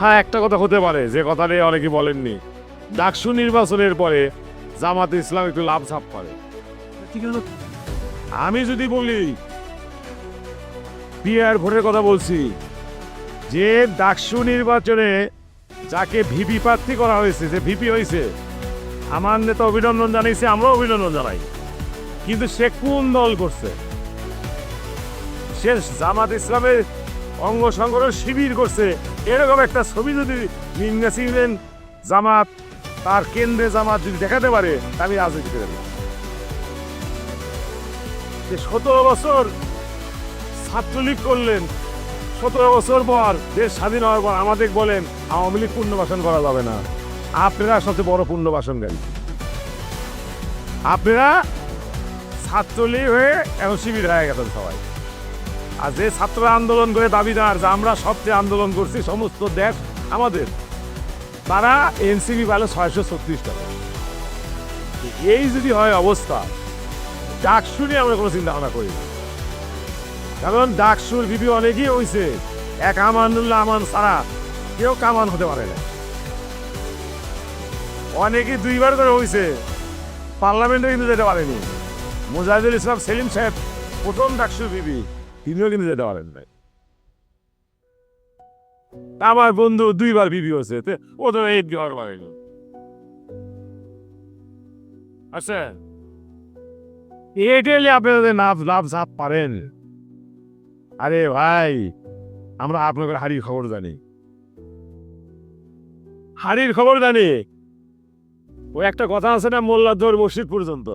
হ্যাঁ একটা কথা হতে পারে যে কথাটা অনেকে বলেননি। ডাকসু নির্বাচনের পরে জামাত ইসলাম একটু লাভ ছাপ করে আমি যদি বলি পিয়ার ভোটের কথা বলছি যে ডাকসু নির্বাচনে যাকে ভিপি প্রার্থী করা হয়েছে যে ভিপি হয়েছে আমার নেতা অভিনন্দন জানিয়েছে আমরাও অভিনন্দন জানাই। কিন্তু সে কোন দল করছে? সে জামাত ইসলামের অঙ্গ সংগঠন শিবির করছে। এরকম একটা ছবি যদি নিম্না সিংহেন জামাত, তার কেন্দ্রে জামাত যদি দেখাতে পারে আমি রাজনীতি করে। যে সতেরো বছর ছাত্রলীগ করলেন, সতেরো বছর পর দেশ স্বাধীন হওয়ার পর আমাদের বলেন, আওয়ামী লীগ পুনর্বাসন করা যাবে না। আপনারা সবচেয়ে বড় পুনর্বাসনকারী আপনারা ছাত্রলীগ হয়ে এখন শিবির হয়ে গেছেন সবাই। আর যে ছাত্র আন্দোলন করে দাবিদার, যে আমরা সবচেয়ে আন্দোলন করছি, সমস্ত দেশ আমাদের। তারা এনসিবি পাইলো ছয়শো ছত্রিশ টাকা। এই যদি হয় অবস্থা, ডাকসু নিয়ে আমরা কোনো চিন্তা ভাবনা করি কারণ ডাকসুর বিবি অনেকই হয়েছে এক আমানুল্লাহ আমান ছাড়া কেউ কামান হতে পারে না। অনেকে দুইবার করে হয়েছে পার্লামেন্টে কিন্তু যেতে পারেনি। মুজাহিদুল ইসলাম সেলিম সাহেব প্রথম ডাকসুর বিবি। তিনিও কিন্তু যেতে পারেন নাই। আমার বন্ধু দুইবার বিবি হয়েছে, তে ও তো এই বিহার পারেনি আচ্ছা এয়ারটেলে আপনাদের লাভ লাভ, ঝাপ পারেন। আরে ভাই, আমরা আপনাদের হাড়ির খবর জানি। হাড়ির খবর জানি? ও একটা কথা আছে না মোল্লাদর মসজিদ পর্যন্ত?